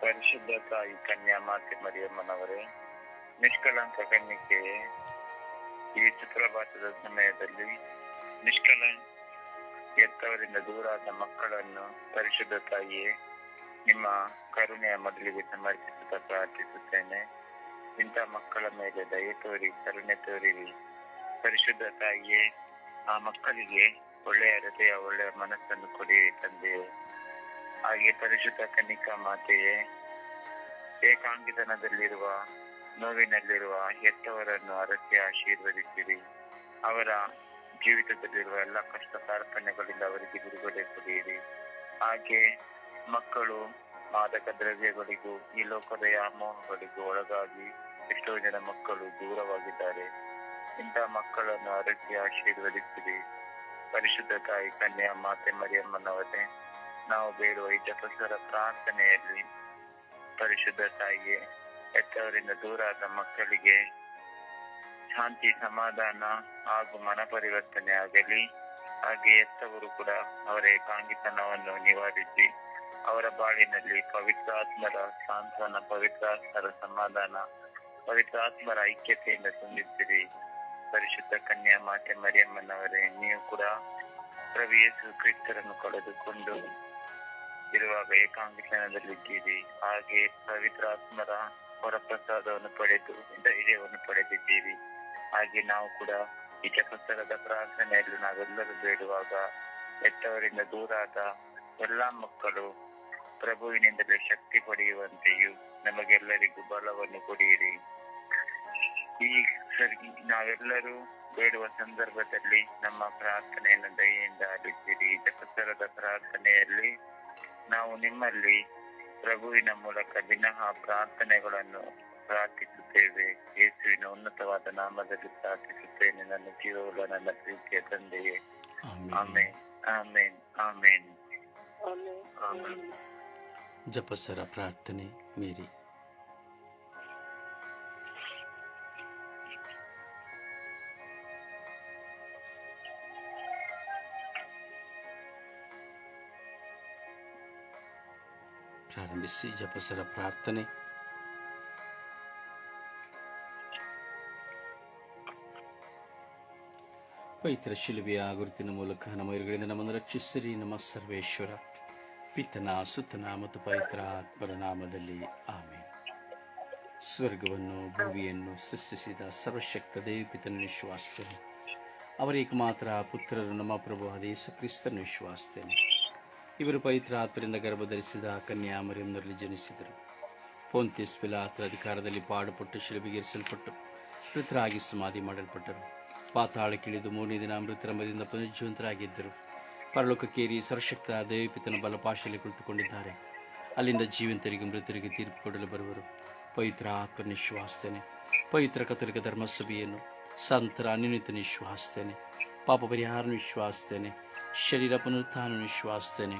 ಪರಿಶುದ್ಧ ತಾಯಿ ಕನ್ಯಾ ಮಾತೆ ಮರಿಯಮ್ಮನವರೇ, ನಿಷ್ಕಳಂಕ ಕನ್ನಿಕೆ ಈ ಚಿತ್ರಭಾಷದ ಸಮಯದಲ್ಲಿ ನಿಷ್ಕಳ ಎತ್ತವರಿಂದ ದೂರಾದ ಮಕ್ಕಳನ್ನು ಪರಿಶುದ್ಧ ತಾಯಿಯೇ, ನಿಮ್ಮ ಕರುಣೆಯ ಮೊದಲಿಗೆ ಸಮರ್ಪಿಸುತ್ತಾ ಪ್ರಾರ್ಥಿಸುತ್ತೇನೆ. ಇಂಥ ಮಕ್ಕಳ ಮೇಲೆ ದಯೆ ತೋರಿ, ಕರುಣೆ ತೋರಿರಿ ಪರಿಶುದ್ಧ ತಾಯಿಯೇ, ಆ ಮಕ್ಕಳಿಗೆ ಒಳ್ಳೆಯ ಹೃದಯ, ಒಳ್ಳೆಯ ಮನಸ್ಸನ್ನು ಕೊಡಿರಿ ತಂದೆಯೇ. ಹಾಗೆ ಪರಿಶುದ್ಧ ಕನಿಕಾ ಮಾತೆಯೇ, ಏಕಾಂಗಿತನದಲ್ಲಿರುವ, ನೋವಿನಲ್ಲಿರುವ ಹೆತ್ತವರನ್ನು ಅರಸಿ ಆಶೀರ್ವದಿಸಿರಿ. ಅವರ ಜೀವಿತದಲ್ಲಿರುವ ಎಲ್ಲ ಕಷ್ಟ ಕಾರ್ಪಣ್ಯಗಳಿಂದ ಅವರಿಗೆ ಬಿಡುಗಡೆ ಕೊಡಿರಿ. ಹಾಗೆ ಮಕ್ಕಳು, ಮಾದಕ ದ್ರವ್ಯಗಳಿಗೂ, ಈ ಲೋಕದ ಯಾಮೋಹಗಳಿಗೂ ಒಳಗಾಗಿ ಎಷ್ಟೋ ಜನ ಮಕ್ಕಳು ದೂರವಾಗಿದ್ದಾರೆ. ಇಂಥ ಮಕ್ಕಳನ್ನು ಅರಸಿ ಆಶೀರ್ವದಿಸಿರಿ. ಪರಿಶುದ್ಧ ತಾಯಿ ಕನ್ಯಾ ಮಾತೆ ಮರಿಯಮ್ಮನವರೇ ನಾವು ಬೇಡುವ ಈ ತಪಸ್ಸರ ಪ್ರಾರ್ಥನೆಯಲ್ಲಿ ಪರಿಶುದ್ಧ ತಾಯಿಗೆ ಹೆತ್ತವರಿಂದ ದೂರಾದ ಮಕ್ಕಳಿಗೆ ಶಾಂತಿ, ಸಮಾಧಾನ ಹಾಗೂ ಮನ ಪರಿವರ್ತನೆ ಆಗಲಿ. ಹಾಗೆ ಹೆತ್ತವರು ಕೂಡ ಅವರ ಏಕಾಂಗಿತನವನ್ನು ನಿವಾರಿಸಿ ಅವರ ಬಾಳಿನಲ್ಲಿ ಪವಿತ್ರಾತ್ಮರ ಸಾಂತ್ವನ, ಪವಿತ್ರಾತ್ಮರ ಸಮಾಧಾನ, ಪವಿತ್ರಾತ್ಮರ ಐಕ್ಯತೆಯಿಂದ ತುಂಬಿಸಿರಿ ಪರಿಶುದ್ಧ ಕನ್ಯಾ ಮಾತೆ ಮರಿಯಮ್ಮನವರೇ, ನೀವು ಕೂಡ ಪ್ರಭು ಯೇಸು ಕ್ರಿಸ್ತರನ್ನು ಕಳೆದುಕೊಂಡು ಇರುವಾಗ ಏಕಾಂಗಿತನದಲ್ಲಿದ್ದೀರಿ ಹಾಗೆ ಪವಿತ್ರಾತ್ಮರ ವರಪ್ರಸಾದವನ್ನು ಪಡೆದು ಧೈರ್ಯವನ್ನು ಪಡೆದಿದ್ದೀರಿ. ಹಾಗೆ ನಾವು ಕೂಡ ಈ ಜಪಸ್ಥಳದ ಪ್ರಾರ್ಥನೆಯಲ್ಲಿ ನಾವೆಲ್ಲರೂ ಬೇಡುವಾಗ ಹೆತ್ತವರಿಂದ ದೂರಾದ ಎಲ್ಲಾ ಮಕ್ಕಳು ಪ್ರಭುವಿನಿಂದಲೇ ಶಕ್ತಿ ಪಡೆಯುವಂತೆಯೂ ನಮಗೆಲ್ಲರಿಗೂ ಬಲವನ್ನು ಕೊಡಿಯಿರಿ. ಈ ಸರಿ ನಾವೆಲ್ಲರೂ ಬೇಡುವ ಸಂದರ್ಭದಲ್ಲಿ ನಮ್ಮ ಪ್ರಾರ್ಥನೆಯನ್ನು ದಯೆಯಿಂದ ಆಲಿಸಿರಿ. ಜಪಸ್ಥಳದ ಪ್ರಾರ್ಥನೆಯಲ್ಲಿ ನಾವು ನಿಮ್ಮಲ್ಲಿ ಪ್ರಭುವಿನ ಮೂಲಕ ವಿನಃ ಪ್ರಾರ್ಥನೆಗಳನ್ನು ಪ್ರಾರ್ಥಿಸುತ್ತೇವೆ. ಯೇಸುವಿನ ಉನ್ನತವಾದ ನಾಮದಲ್ಲಿ ಪ್ರಾರ್ಥಿಸುತ್ತೇನೆ. ನನ್ನ ಜೀವವುಳ್ಳ ನನ್ನ ಪ್ರೀತಿಯ ತಂದೆಯೇ. ಆಮೇನ್. ಆಮೇನ್. ಆಮೇನ್. ಆಮೇನ್. ಜಪಸರ ಪ್ರಾರ್ಥನೆ ಮೀರಿ. ಪ್ರಾರಂಭಿಸಿ ಜಪಸರ ಪ್ರಾರ್ಥನೆ. ಪವಿತ್ರ ಶಿಲುಬೆಯ ಗುರುತಿನ ಮೂಲಕ ನಮ್ಮ ಇರುಗಳಿಂದ ನಮ್ಮನ್ನು ರಕ್ಷಿಸಿರಿ ನಮ್ಮ ಸರ್ವೇಶ್ವರ. ಪಿತನ, ಸುತನ ಮತ್ತು ಪವಿತ್ರ ಆತ್ಮರ ನಾಮದಲ್ಲಿ ಆಮೇಲೆ ಸ್ವರ್ಗವನ್ನು, ಭೂಮಿಯನ್ನು ಸೃಷ್ಟಿಸಿದ ಸರ್ವಶಕ್ತ ದೇವಪಿತನ ವಿಶ್ವಾಸ್ತೇನೆ ಅವರ ಮಾತ್ರ ಪುತ್ರರು ನಮ್ಮ ಪ್ರಭು ಯೇಸು ಕ್ರಿಸ್ತನ ವಿಶ್ವಾಸಿಸ್ತೇನೆ ಇವರು ಪವಿತ್ರ ಆತ್ಮರಿಂದ ಗರ್ಭಧರಿಸಿದ ಕನ್ಯಾ ಮರಿಯಂನಲ್ಲಿ ಜನಿಸಿದರು. ಪೋಂತಿಸ್ ಪಿಲಾತ್ರ ಅಧಿಕಾರದಲ್ಲಿ ಪಾಡುಪಟ್ಟು ಶಿಲುಬಿಗೇರಿಸಲ್ಪಟ್ಟು ಮೃತರಾಗಿ ಸಮಾಧಿ ಮಾಡಲ್ಪಟ್ಟರು. ಪಾತಾಳಕ್ಕಿಳಿದು ಮೂರನೇ ದಿನ ಮೃತರ ಮದಿಂದ ಪುನರ್ಜೀವಂತರಾಗಿದ್ದರು. ಪರಲೋಕಕ್ಕೇರಿ ಸರ್ವಶಕ್ತ ದೇವಿಪಿತನ ಬಲಪಾಶೆಯಲ್ಲಿ ಕುಳಿತುಕೊಂಡಿದ್ದಾರೆ. ಅಲ್ಲಿಂದ ಜೀವಂತರಿಗೆ ಮೃತರಿಗೆ ತೀರ್ಪು ಕೊಡಲು ಬರುವರು. ಪವಿತ್ರ ಆತ್ಮ ನಿಶ್ವಾಸ್ತೇನೆ ಪವಿತ್ರ ಕಥಲಿಕ ಧರ್ಮಸಭೆಯನ್ನು ಸಂತರ ಅನ್ಯನಿತ ನಿಶ್ವಾಸ್ತೇನೆ ಪಾಪ ಪರಿಹಾರ ವಿಶ್ವಾಸ್ತೇನೆ ಶರೀರ ಪುನರುತ್ಥಾನ ವಿಶ್ವಾಸ್ತೇನೆ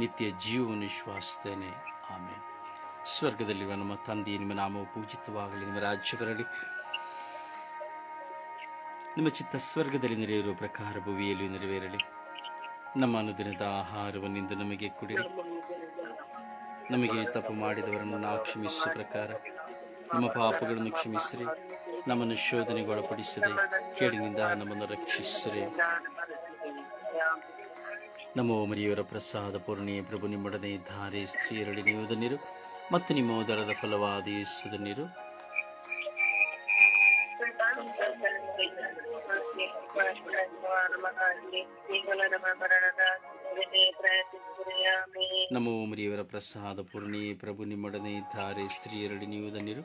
ನಿತ್ಯ ಜೀವವನ್ನು ವಿಶ್ವಾಸ್ತೇನೆ ಆಮೇಲೆ ಸ್ವರ್ಗದಲ್ಲಿರುವ ನಮ್ಮ ತಂದೆ ನಿಮ್ಮ ನಾಮವು ಪೂಜಿತವಾಗಲಿ, ನಿಮ್ಮ ರಾಜ್ಯ ಬರಲಿ ನಿಮ್ಮ ಚಿತ್ತ ಸ್ವರ್ಗದಲ್ಲಿ ನೆರೆಯಿರುವ ಪ್ರಕಾರ ಭುವಿಯಲ್ಲಿ ನೆರವೇರಲಿ. ನಮ್ಮ ಅನುದಿನದ ಆಹಾರವನ್ನಿಂದ ನಮಗೆ ಕುಡಿಯಲಿ ನಮಗೆ ತಪ್ಪು ಮಾಡಿದವರನ್ನು ನಾವು ಕ್ಷಮಿಸುವ ಪ್ರಕಾರ, ನಮ್ಮ ಪಾಪಗಳನ್ನು ಕ್ಷಮಿಸಿರಿ, ನಮ್ಮನ್ನು ಶೋಧನೆಗೆ ಒಳಪಡಿಸದೆ ಕೇಡಿನಿಂದ ನಮ್ಮನ್ನು ರಕ್ಷಿಸಿರಿ. ನಮ್ಮ ಮರಿಯವರ ಪ್ರಸಾದ ಪೂರ್ಣಿಯ ಪ್ರಭು ನಿಮ್ಮೊಡನೆ ಇದ್ದಾರೆ ಸ್ತ್ರೀಯರಡಿ ನೀವುದ ನೀರು ಮತ್ತು ನಿಮ್ಮ ಉದರದ ಫಲವಾದ ಯೇಸುದ ನೀರು ನಮ್ಮ ಮರಿಯವರ ಪ್ರಸಾದ ಪೂರ್ಣಿ ಪ್ರಭು ನಿಮ್ಮೊಡನೆ ಇದ್ದಾರೆ ಸ್ತ್ರೀಯರಡಿ ನೀವುದ ನೀರು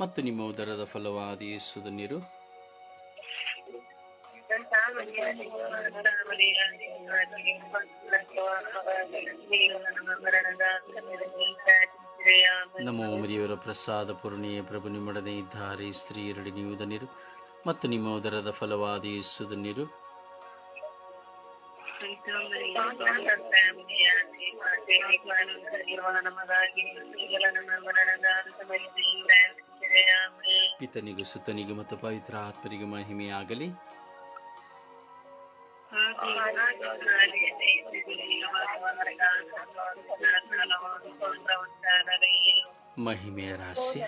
ಮತ್ತು ನಿಮ್ಮ ಉದರದ ಫಲವಾದ ಯೇಸುದ ಧನ್ಯರು ನಮ್ಮ ಮರಿಯವರ ಪ್ರಸಾದ ಪೂರ್ಣಿ ಪ್ರಭು ನಿಮ್ಮೊಡನೆ ಇದ್ದಾರೆ ಸ್ತ್ರೀಯರಡಿ ನೀವು ಧನ್ಯರು ಮತ್ತು ನಿಮ್ಮ ಉದರದ ಫಲವಾದ ಯೇಸು ಧನ್ಯರು ಪಿತನಿಗೂ ಸುತ್ತನಿಗೂ ಮತ್ತು ಪವಿತ್ರ ಆತ್ಮರಿಗೆ ಮಹಿಮೆಯಾಗಲಿ. ಮಹಿಮೆಯ ರಹಸ್ಯ.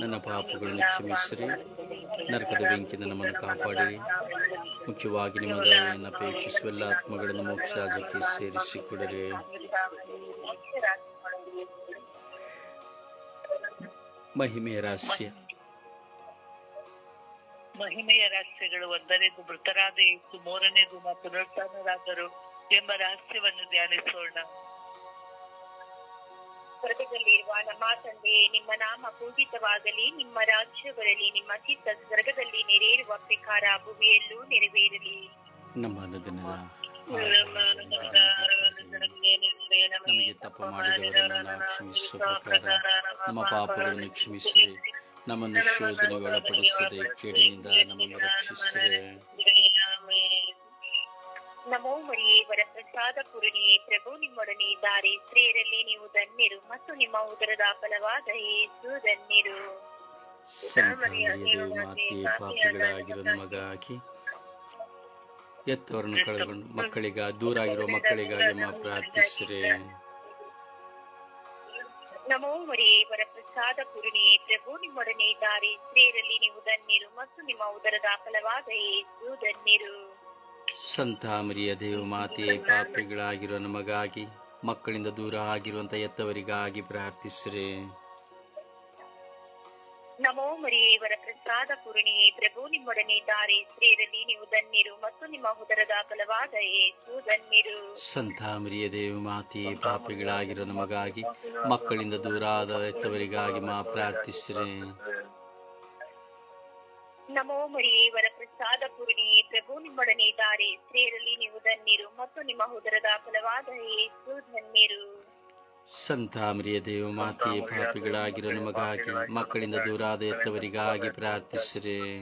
ನನ್ನ ಪಾಪಗಳನ್ನು ಕ್ಷಮಿಸಿರಿ. ನರಕದ ಬೆಂಕಿಯಿಂದ ನಮ್ಮನ್ನು ಕಾಪಾಡಿರಿ. ಮುಖ್ಯವಾಗಿ ನಿಮ್ಮ ಅಪೇಕ್ಷಿಸುವ ಎಲ್ಲ ಆತ್ಮಗಳನ್ನು ಮೋಕ್ಷ ರಾಜ್ಯಕ್ಕೆ ಸೇರಿಸಿಕೊಡರಿ. ಮಹಿಮೆಯ ರಹಸ್ಯ. ಮಹಿಮೆಯ ರಹಸ್ಯಗಳು ಒಂದನೇದು ಮೃತರಾದ ಯೇಸು ಮೂರನೇ ದಿನ ಪುನರುತ್ಥಾನರಾದರು ಎಂಬ ರಹಸ್ಯವನ್ನು ಧ್ಯಾನಿಸೋಣ. ಸ್ವರ್ಗದಲ್ಲಿರುವ ನಮ್ಮ ತಂದೆ ನಿಮ್ಮ ನಾಮ ಪೂಜಿತವಾಗಲಿ ನಿಮ್ಮ ರಾಜ್ಯ ಬರಲಿ ನಿಮ್ಮ ಚಿತ್ತ ಸ್ವರ್ಗದಲ್ಲಿ ನೆರೆಯಿರುವ ಪ್ರಕಾರ ಭೂಮಿಯಲ್ಲೂ ನೆರವೇರಲಿ. ನಮ್ಮ ದಿನದ ನಮಗೆ ತಪ್ಪು ಮಾಡಿದವರನ್ನು ಕ್ಷಮಿಸುವ ಪ್ರಕಾರ ನಮ್ಮ ಪಾಪಗಳನ್ನು ಕ್ಷಮಿಸಿರಿ. ನಮ್ಮನ್ನು ಶೋಧನೆಗೆ ಒಳಪಡಿಸದೆ ಕೇಡಿನಿಂದ ನಮ್ಮನ್ನು ರಕ್ಷಿಸಿದೆ ನಮೋ ಮರಿಯೇ ವರಪ್ರಸಾದ ಪುರುಣಿ ಪ್ರಭು ನಿಮ್ಮೊಡನೆ ಇದ್ದಾರೆ. ಸ್ತ್ರೀಯರಲ್ಲಿ ನೀವು ಧನ್ಯರು ಮತ್ತು ನಿಮ್ಮ ಉದರದ ಫಲವಾದ ಯೇಸು ಧನ್ಯರು. ಪಾಪಿಗಳಾಗಿರೋ ನಮಗಾಗಿ. ಎತ್ತವರನ್ನು ಕಳೆದುಕೊಂಡು ಮಕ್ಕಳಿಗ ದೂರ ಆಗಿರೋ ಮಕ್ಕಳಿಗಾಗಿ ಮಾ ಪ್ರಾರ್ಥಿಸಿರಿ. ನಮೋ ಮರಿಯೇ ವರಪ್ರಸಾದ ಪೂರ್ಣಿಯೇ ಪ್ರಭು, ನಿಮ್ಮೊಡನೆ ಇದ್ದಾರೆ. ಸ್ತ್ರೀಯರಲ್ಲಿ ನೀವು ಧನ್ಯರು ಮತ್ತು ನಿಮ್ಮ ಉದರದ ಫಲವಾದ ಯೇಸು ಧನ್ಯರು. ಸಂತ ಮರಿಯ ದೇವ ಮಾತೆ ಪಾಪಿಗಳಾಗಿರೋ ನಮಗಾಗಿ, ಮಕ್ಕಳಿಂದ ದೂರ ಆಗಿರುವಂತ ಎತ್ತವರಿಗಾಗಿ ಪ್ರಾರ್ಥಿಸಿರಿ. ನಮೋ ಮರಿಯೇ ವರಪ್ರಸಾದ ಪೂರ್ಣಿಯೇ ಪ್ರಭು ನಿಮ್ಮೊಡನೆ ದಾರಿ ಸ್ತ್ರೀಯರಲ್ಲಿ ನೀವು ಧನ್ಯರು ಮತ್ತು ನಿಮ್ಮ ಉದರದ ಫಲವಾದ ಏಸು ಧನ್ಯರು. ಸಂತ ಮರಿಯ ದೇವ ಮಾತಿ ಪಾಪಿಗಳಾಗಿರೋ ನಮಗಾಗಿ ಮಕ್ಕಳಿಂದ ದೂರ ಆದ ಎತ್ತವರಿಗಾಗಿ ಮಾ ಪ್ರಾರ್ಥಿಸಿರಿ. ನಮೋ ಮರಿಯೇ ವರಪ್ರಸಾದ ಪೂರ್ಣಿಯೇ ಪ್ರಭು ನಿಮ್ಮೊಡನೆ ಇದ್ದಾರೆ. ಸ್ತ್ರೀಯರಲ್ಲಿ ನೀವು ಧನ್ಯರು ಮತ್ತು ನಿಮ್ಮ ಉದರದ ಫಲವಾದ ಏಸು ಧನ್ಯರು. ಸಂತ ಮರಿಯ ದೇವ ಮಾತೆಯ ಪಾಪಿಗಳಾಗಿರೋ ನಮಗಾಗಿ ಮಕ್ಕಳಿಂದ ದೂರ ಆದ ಎತ್ತವರಿಗಾಗಿ ಪ್ರಾರ್ಥಿಸಿರಿ.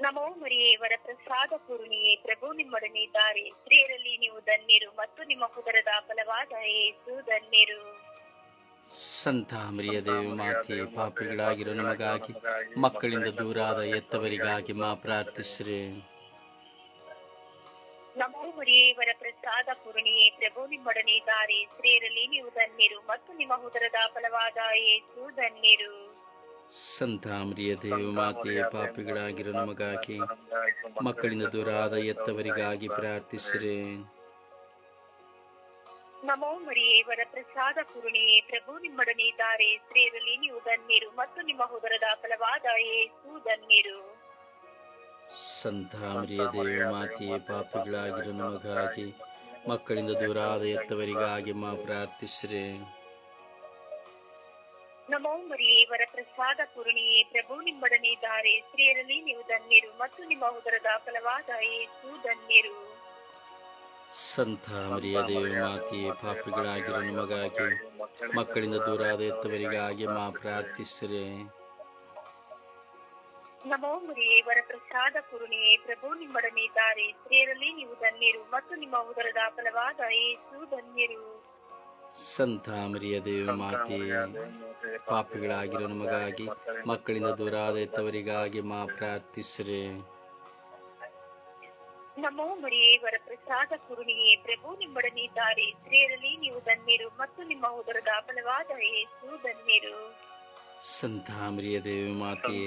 ನಮೋ ಮರಿಯೇ ವರಪ್ರಸಾದ ಪೂರ್ಣಿಯೇ ಪ್ರಭು ನಿಮ್ಮೊಡನೆ ಇದ್ದಾರೆ. ಸ್ತ್ರೀಯರಲ್ಲಿ ನೀವು ಧನ್ಯರು ಮತ್ತು ನಿಮ್ಮ ಕುದರದ ಫಲವಾದ ಯೇಸು ಧನ್ಯರು. ಸಂತ ಮರಿಯ ದೇವ ಮಾತೆಯೇ ಪಾಪಿಗಳಾಗಿರೋ ನಮಗಾಗಿ ಮಕ್ಕಳಿಂದ ದೂರಾದ ಎತ್ತವರಿಗಾಗಿ ಮಾ ಪ್ರಾರ್ಥಿಸಿರಿ. ನಮೋ ಮುರಿಯೇವರ ವರಪ್ರಸಾದ ಪೂರ್ಣಿಯೇ ಪ್ರಭು ನಿಮ್ಮೊಡನೆ ದಾರಿ ಸ್ತ್ರೀಯರಲ್ಲಿ ನೀವು ಧನ್ಯರು ಮತ್ತು ನಿಮ್ಮ ಉದರದ ಫಲವಾದ ಯೇಸು ಧನ್ಯರು. ಸಂತ ಮರಿಯ ದೇವ ಮಾತೆಯೇ ಪಾಪಿಗಳಾಗಿರೋ ನಮಗಾಗಿ ಮಕ್ಕಳಿಂದ ದೂರ ಆದ ಎತ್ತವರಿಗಾಗಿ ಪ್ರಾರ್ಥಿಸಿರಿ. ನಮೋ ಮರಿಯೇವರ ಪ್ರಸಾದ ಪೂರ್ಣಿಯೇ ಪ್ರಭು ನಿಮ್ಮೊಡನೆ ಇದ್ದಾರೆ. ಸ್ತ್ರೀಯರಲ್ಲಿ ನೀವು ಧನ್ಯರು ಮತ್ತು ನಿಮ್ಮ ಉದರದ ಫಲವಾದ ಯೇಸು ಧನ್ಯರು. ಸಂತ ಮರಿಯ ದೇವ ಮಾತೆಯೇ ಪಾಪಿಗಳಾಗಿರು ನಮಗಾಗಿ ಮಕ್ಕಳಿಂದ ದೂರ ಆದ ಎತ್ತವರಿಗಾಗಿ ಮಾ ಪ್ರಾರ್ಥಿಸ್ರೆ. ನಮೋ ಮರಿಯೇ ವರಪ್ರಸಾದ ಪೂರ್ಣಿಯೇ ಪ್ರಭು ನಿಮ್ಮೊಡನೆ ಇದ್ದಾರೆ ಸ್ತ್ರೀಯರಲ್ಲಿ ನೀವು ಧನ್ಯರು ಮತ್ತು ನಿಮ್ಮ ಉದರದ ಫಲವಾದ ಏಸು ಧನ್ಯರು. ಸಂತ ಮರಿಯ ದೇವ ಮಾತೆಯೇ ಪಾಪಿಗಳಾಗಿರೋ ನಮಗಾಗಿ ಮಕ್ಕಳಿಂದ ದೂರಾದ ಎತ್ತವರಿಗಾಗಿ ಮಾ ಪ್ರಾರ್ಥಿಸಿರಿ. ನಮೋ ಮರಿಯೇ ವರಪ್ರಸಾದ ಪೂರ್ಣಿಯೇ ಪ್ರಭು ನಿಮ್ಮೊಡನೆ ಇದ್ದಾರೆ. ಸ್ತ್ರೀಯರಲ್ಲಿ ನೀವು ಧನ್ಯರು ಮತ್ತು ನಿಮ್ಮ ಉದರದ ಫಲವಾದ ಏಸು ಧನ್ಯರು. ಸಂತ ಮರಿಯ ದೇವ ಮಾತೆ ಪಾಪಿಗಳಾಗಿರೋ ನಮಗಾಗಿ ಮಕ್ಕಳಿಂದ ದೂರ ಆದವರಿಗಾಗಿ ಮಾ ಪ್ರಾರ್ಥಿಸ್ರೆ. ನಮೋ ಮರಿಯೇ ವರಪ್ರಸಾದ ಪೂರ್ಣಿಯೇ ಪ್ರಭು ನಿಮ್ಮೊಡನೆ ಇದ್ದಾರೆ. ಸ್ತ್ರೀಯರಲ್ಲಿ ನೀವು ಧನ್ಯರು ಮತ್ತು ನಿಮ್ಮ ಉದರದ ಫಲವಾದ ಏಸು ಧನ್ಯರು. ಸಂತ ಮರಿಯ ದೇವಿ ಮಾತೆಯೇ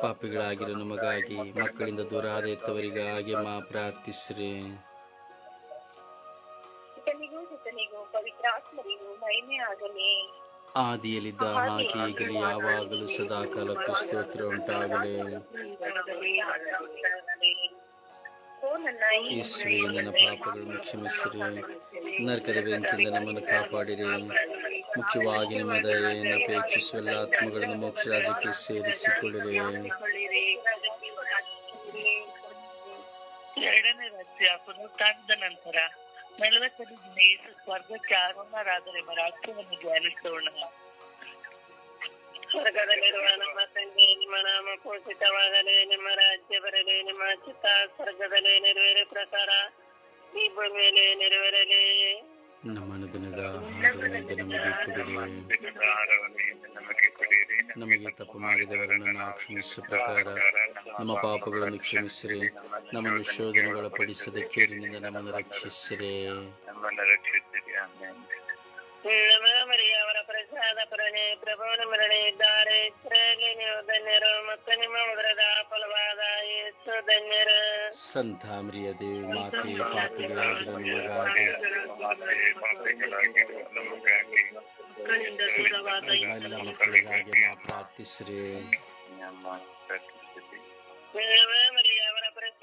ಪಾಪಿಗಳಾಗಿರೋ ನಮಗಾಗಿ ಮಕ್ಕಳಿಂದ ದೂರ ಆದ ಎತ್ತವರಿಗಾಗಿ ಮಾ ಪ್ರಾರ್ಥಿಸ್ರಿ. ಆದಿಯಲ್ಲಿದ್ದ ಹಾಗೆ ಈಗಲೂ ಯಾವಾಗಲೂ ಸದಾಕಾಲಕ್ಕೂ ಸ್ತೋತ್ರ ಉಂಟಾಗಲಿ. ಯೇಸುವೆ ನನ್ನ ಪಾಪಗಳನ್ನು ಕ್ಷಮಿಸಿರಿ. ನರಕದ ಬೆಂಕಿಯಿಂದ ನಮ್ಮನ್ನು ಕಾಪಾಡಿರಿ. ಮುಖ್ಯವಾಗಿ ನಿಮ್ಮ ದಯೆಯನ್ನು ಅಪೇಕ್ಷಿಸುವ ಎಲ್ಲ ಆತ್ಮಗಳನ್ನು ಮೋಕ್ಷ ರಾಜ್ಯಕ್ಕೆ ಸೇರಿಸಿಕೊಳ್ಳಿರಿ. ಎರಡನೇ ರಾಜ್ಯ ಪುನರುತ್ಥಾನದ ನಂತರ ನಲವತ್ತನೇ ದಿನ ಯೇಸು ಸ್ವರ್ಗಕ್ಕೆ ಆರೋಹಣರಾದರೆ ಎಂಬ ರಹಸ್ಯವನ್ನು ಧ್ಯಾನಿಸೋಣ. ಸ್ವರ್ಗದಲ್ಲಿರುವ ನಮ್ಮ ತಂದೆ ನಿಮ್ಮ ನಾಮ ಪೋಷಿತವಾಗಲಿ ನಿಮ್ಮ ರಾಜ್ಯ ಬರಲಿ ನಿಮ್ಮ ಚಿತ್ತ ಸ್ವರ್ಗದಲ್ಲಿ ನೆರವೇರೋ ಪ್ರಕಾರ ಈ ಭೂಮಿಯಲ್ಲಿ ನೆರವೇರಲಿ. ನಮ್ಮ ದಿನದ ಆಹಾರವನ್ನು ನಮಗೆ ಕೊಡಿರಿ. ನಮಗೆ ತಪ್ಪು ಮಾಡಿದವರನ್ನು ನಾವು ಕ್ಷಮಿಸುವ ಪ್ರಕಾರ ನಮ್ಮ ಪಾಪಗಳನ್ನು ಕ್ಷಮಿಸಿರಿ. ನಮ್ಮನ್ನು ಶೋಧನೆಗಳ ಪಡಿಸದ ಕೇರಿನಿಂದ ನಮ್ಮನ್ನು ರಕ್ಷಿಸಿರಿ. ನಮ್ಮನ್ನು ರಕ್ಷಿಸಿರಿ. ಆಮೇಲೆ ನಮ ಮರಿಯ ಅವರ ಪ್ರಸಾದ ಪರಣೆ ಪ್ರಭುವನ ಮರಳಿ ಇದ್ದಾರೆ ಇಸ್ರಾಯೇಲಿ ನೀವು ಧನ್ಯರು ಮತ್ತು ನಿಮ್ಮ ಉದರದ ಫಲವಾದ ಯೇಸು ಧನ್ಯರು ಸಂತ ಮರಿಯ ದೇವಿ ಮಾತೆ ಪಾಪಿಗಳಾಗಿರೋ ನಿಮಗಾಗಿ ಪಾಪಿಗಳಾಗಿರುವ ನಮಗಾಗಿ ಮಕ್ಕಳಿಂದ ದೂರವಾದ ಈ ಎಲ್ಲ ಮಕ್ಕಳಿಗಾಗಿ ನಾ ಪ್ರಾರ್ಥಿಸಿರಿ ನಮ್ಮ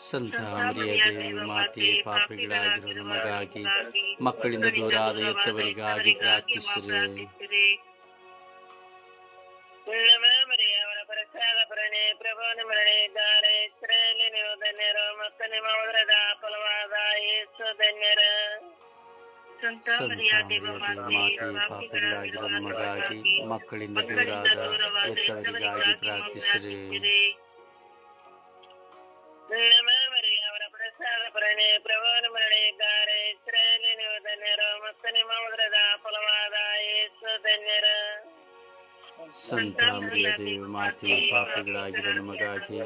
ಸಂತ ಮರಿಯ ದೇವಿ ಮಾತೆ ಪಾಪಿಗಳಾಗಿರುವ ನಮಗಾಗಿ ಮಕ್ಕಳಿಂದ ದೂರಾದ ಎತ್ತವರಿಗಾಗಿ ಪ್ರಾರ್ಥಿಸಿರಿ. ನಮ ಮರಿಯ ಅವರ ಪ್ರಸಾದ ಪರಣೆ ಪ್ರಭುವನ ಮರಳಿ ಇದ್ದಾರೆ ಇಸ್ರಾಯೇಲಿ ನೀವು ಧನ್ಯರು ಮತ್ತು ನಿಮ್ಮ ಉದರದ ಫಲವಾದ ಯೇಸು ಧನ್ಯರು. ಸಂತ ಸಂತ ಮರಿಯ ಮರಿಯ ದೇವ ದೇವಿ ಮಾತೆ ಪಾಪಿಗಳಾಗಿರೋ ನಮಗಾಗಿ ಮಕ್ಕಳಿಂದ ದೂರಾದ ಎತ್ತವರಿಗಾಗಿ ಪ್ರಾರ್ಥಿಸಿರಿ. ನಮ ಮರಿಯ ಅವರ ಪ್ರಸಾದ ಪರಣೆ ಮರಳಿ ಇದ್ದಾರೆ ಇಸ್ರಾಯೇಲಿ ನೀವು ಧನ್ಯರು ಮತ್ತು ನಿಮ್ಮ ಉದರದ ಫಲವಾದ ಯೇಸು ಧನ್ಯರು ಸಂತ ಮರಿಯ ದೇವಿ ಮಾತೆ ಪಾಪಿಗಳಾಗಿರೋ ನಮಗಾಗಿ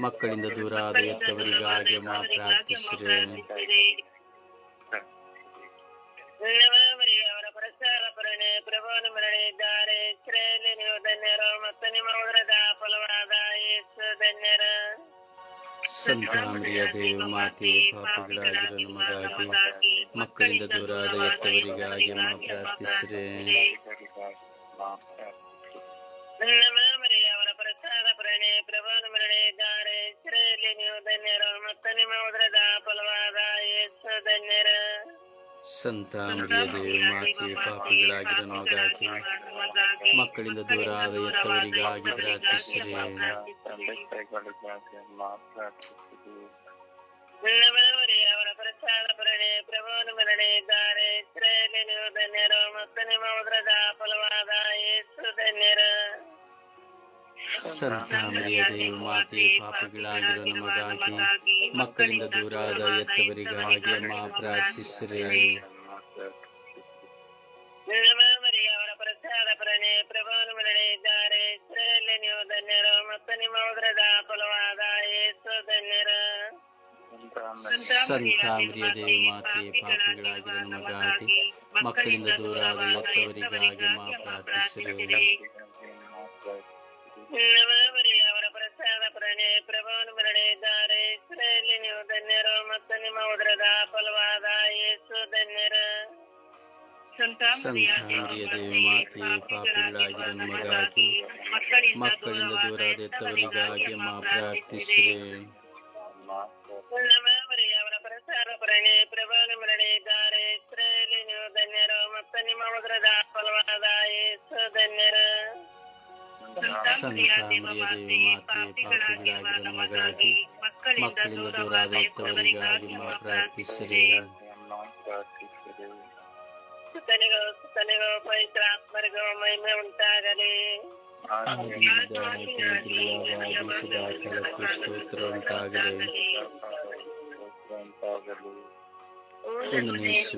ಮಕ್ಕಳಿಂದ ದೂರಾದ ಎತ್ತವರಿಗಾಗಿ ಮಾ ಪ್ರಾರ್ಥಿಸಿರಿ ನಮ ಮರಿಯ ಅವರ ಪ್ರಸಾದ ಪರಣೆ ಪ್ರಭುವನ ಮರಳಿ ಇದ್ದಾರೆ ಇಸ್ರಾಯೇಲಿ ನೀವು ಧನ್ಯರು ಮತ್ತು ನಿಮ್ಮ ಉದ್ರದ ಫಲವಾದ ಯೇಸು ಧನ್ಯರು ಸಂತ ಮರಿಯ ದೇವಿ ಮಾತೆ ಪಾಪಿಗಳಾಗಿರೋ ನಮಗಾಗಿ ಮಕ್ಕಳಿಂದ ದೂರಾದ ಎತ್ತವರಿಗಾಗಿ ಮಾ ಪ್ರಾರ್ಥಿಸಿರಿ ನಮ ಮರಿಯ ಅವರ ಪ್ರಸಾದ ಪರಣೆ ಪ್ರಭುವನ ಮರಳಿ ಇದ್ದಾರೆ ಇಸ್ರಾಯೇಲಿ ನೀವು ಧನ್ಯರು ಮತ್ತು ನಿಮ್ಮ ಉದರದ ಫಲವಾದ ಯೇಸು ಧನ್ಯರು ಸಂತ ಮರಿಯ ದೇವಿ ಮಾತೆ ಪಾಪಿಗಳಾಗಿರೋ ನಮಗಾಗಿ ಮಕ್ಕಳಿಂದ ದೂರಾದ ಎತ್ತವರಿಗಾಗಿ ಪ್ರಾರ್ಥಿಸಿರಿ. ಅವರ ಮರಳಿ ಇದ್ದಾರೆ ಇಸ್ರಾಯೇಲಿ ನೀವು ಧನ್ಯರು ಮತ್ತು ನಿಮ್ಮ ಉದರದ ಫಲವಾದ ಯೇಸು ಧನ್ಯರು. ಸಂತ ಮರಿಯ ದೇವಿ ಮಾತೆ ಪಾಪಿಗಳಾಗಿರೋ ನಮಗಾಗಿ ಮಕ್ಕಳಿಂದ ದೂರಾದ ಎತ್ತವರಿಗಾಗಿ ಮಾ ಪ್ರಾರ್ಥಿಸಿರಿ ನಮ ಮರಿಯ ಅವರ ಪ್ರಸಾದ ಪರಣೆ ಪ್ರಭುವನ ಮರಳಿ ಇದ್ದಾರೆ ಇಸ್ರಾಯೇಲಿ ನೀವು ಧನ್ಯರು ಮತ್ತು ನಿಮ್ಮ ಉದರದ ಫಲವಾದ ಯೇಸು ಧನ್ಯರು ಸಂತ ಮರಿಯ ದೇವಿ ಮಾತೆ ಪಾಪಿಗಳಾಗಿರೋ ನಮಗಾಗಿ ಮಕ್ಕಳಿಂದ ದೂರಾದ ಎತ್ತವರಿಗಾಗಿ ಮಾ ಪ್ರಾರ್ಥಿಸಿರಿ ನಮ ಮರಿಯ ಅವರ ಪ್ರಸಾದ ಪರಣೆ ಪ್ರಭುವನ ಮರಳಿ ಇದ್ದಾರೆ ಇಸ್ರಾಯೇಲಿ ನೀವು ಧನ್ಯರು ಮತ್ತು ನಿಮ್ಮ ಉದರದ ಫಲವಾದ ಯೇಸು ಧನ್ಯರು ಸಂತ ಸಂತ ಮರಿಯ ದೇವಿ ಮಾತೆ ಪಾಪಿಗಳಾಗಿರೋ ನಮಗಾಗಿ ಮಕ್ಕಳಿಂದ ದೂರಾದ ಎತ್ತವರಿಗಾಗಿ ಮಾ ಪ್ರಾರ್ಥಿಸಿರಿ ನಮ ಮರಿಯ ಅವರ ಪ್ರಸಾದ ಪರಣೆ ಪ್ರಭುವನ ಮರಳಿ ಇದ್ದಾರೆ ಇಸ್ರಾಯೇಲಿ ನೀವು ಧನ್ಯರು ಮತ್ತು ನಿಮ್ಮ ಉದರದ ಫಲವಾದ ಯೇಸು ಧನ್ಯರು ಸಂತ ಮರಿಯ ದೇವಿ ಮಾತೆ ಪಾಪಿಗಳಾಗಿರೋ ನಮಗಾಗಿ ಮಕ್ಕಳಿಂದ ದೂರಾದ ಎತ್ತವರಿಗಾಗಿ ಮಾ ಪ್ರಾರ್ಥಿಸಿರಿ ಸುತನಿಗೋ ಸುತನಿಗೋ ಪವಿತ್ರಾತ್ಮರಿಗೋ ಮಹಿಮೆ ಉಂಟಾಗಲಿ ಸದಾಕಾಲಕ್ಕೂ ಸ್ತೋತ್ರ ಉಂಟಾಗಲಿ ಮೋಕ್ಷ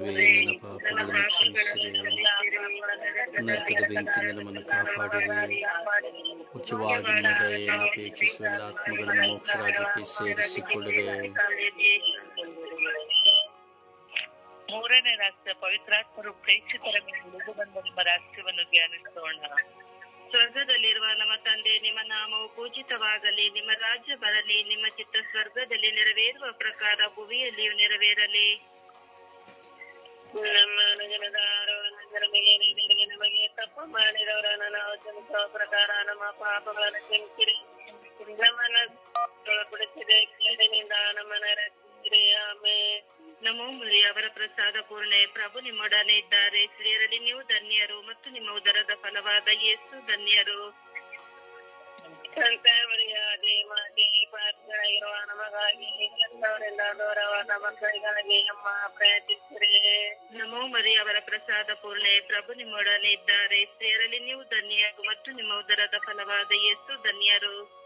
ಮೂರನೇ ರಾಷ್ಟ್ರ, ಪವಿತ್ರಾತ್ಮರು ಪ್ರೇಕ್ಷಿತರ ಮೇಲೆ ಬಂದ ನಿಮ್ಮ ರಾಷ್ಟ್ರವನ್ನು ಧ್ಯಾನಿಸೋಣ. ಸ್ವರ್ಗದಲ್ಲಿರುವ ನಮ್ಮ ತಂದೆ, ನಿಮ್ಮ ನಾಮವು ಪೂಜಿತವಾಗಲಿ, ನಿಮ್ಮ ರಾಜ್ಯ ಬರಲಿ, ನಿಮ್ಮ ಚಿತ್ತ ಸ್ವರ್ಗದಲ್ಲಿ ನೆರವೇರುವ ಪ್ರಕಾರ ಭುವಿಯಲ್ಲಿಯೂ ನೆರವೇರಲಿ. ನಮ್ಮ ನಮಗೆ ನಮಗೆ ತಪ್ಪು ಮಾಡಿದವರನ್ನು ನಾವು ಕ್ಷಮಿಸುವ ಪ್ರಕಾರ ನಮ್ಮ ಪಾಪಗಳನ್ನು ಕ್ಷಮಿಸಿರಿ ನಮ್ಮನ್ನು ಒಳಪಡಿಸಿದೆ ಕೇಳಿನಿಂದ ನಮ್ಮನ್ನು ರಕ್ಷಿಸಿರಿ ನಮೋ ಮರಿ ಅವರ ಪ್ರಸಾದ ಪೂರ್ಣೆ. ಪ್ರಭು ನಿಮ್ಮೊಡನೆ ಇದ್ದಾರೆ. ಸ್ತ್ರೀಯರಲ್ಲಿ ನೀವು ಧನ್ಯರು ಮತ್ತು ನಿಮ್ಮ ಉದರದ ಫಲವಾದ ಯೇಸು ಧನ್ಯರು. ಸಂತ ಮರಿಯಾದೆ ಮಾತೆ ಪಾತ್ರರಾಗಿರುವ ನಮಗಾಗಿ ಎಂತವರೆಲ್ಲ ದೂರವಾದ ಮಕ್ಕಳಿಗಾಗಿ ನಮ್ಮ ಪ್ರಯತ್ನಿಸಿರಿ. ನಮೋ ಮರಿಯವರ ಪ್ರಸಾದ ಪೂರ್ಣೆ ಪ್ರಭು ನಿಮ್ಮೊಡನೆ ಇದ್ದಾರೆ. ಸ್ತ್ರೀಯರಲ್ಲಿ ನೀವು ಧನ್ಯರು ಮತ್ತು ನಿಮ್ಮ ಉದರದ ಫಲವಾದ ಎಷ್ಟು ಧನ್ಯರು.